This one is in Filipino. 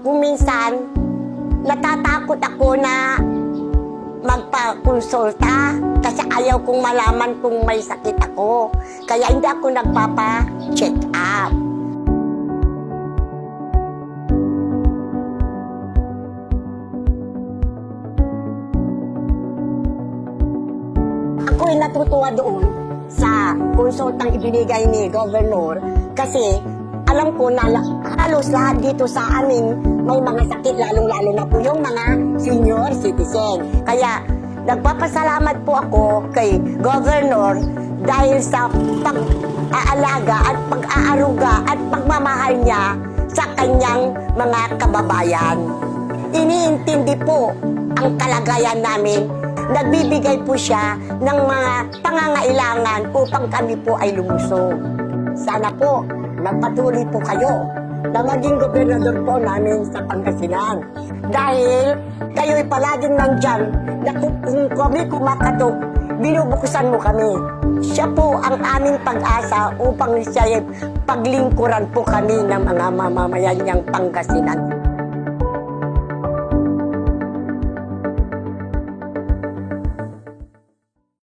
kung minsan, natatakot ako na magpa-konsulta kasi ayaw kong malaman kung may sakit ako. Kaya hindi ako nagpapa-check up. Ako ay natutuwa doon sa konsultang ibinigay ni Governor kasi alam ko na halos lahat dito sa amin may mga sakit lalong-lalo na po yung mga senior citizen. Kaya nagpapasalamat po ako kay Governor dahil sa pag-aalaga at pag-aaruga at pagmamahal niya sa kanyang mga kababayan. Iniintindi po ang kalagayan namin nagbibigay po siya ng mga pangangailangan upang kami po ay lumusog. Sana po, magpatuloy po kayo na maging gobernador po namin sa Pangasinan. Dahil kayo'y palaging nandyan na kung, kung kami kumakatok, binubuksan mo kami. Siya po ang aming pag-asa upang siya paglingkuran po kami ng mga mamamayan niyang Pangasinan.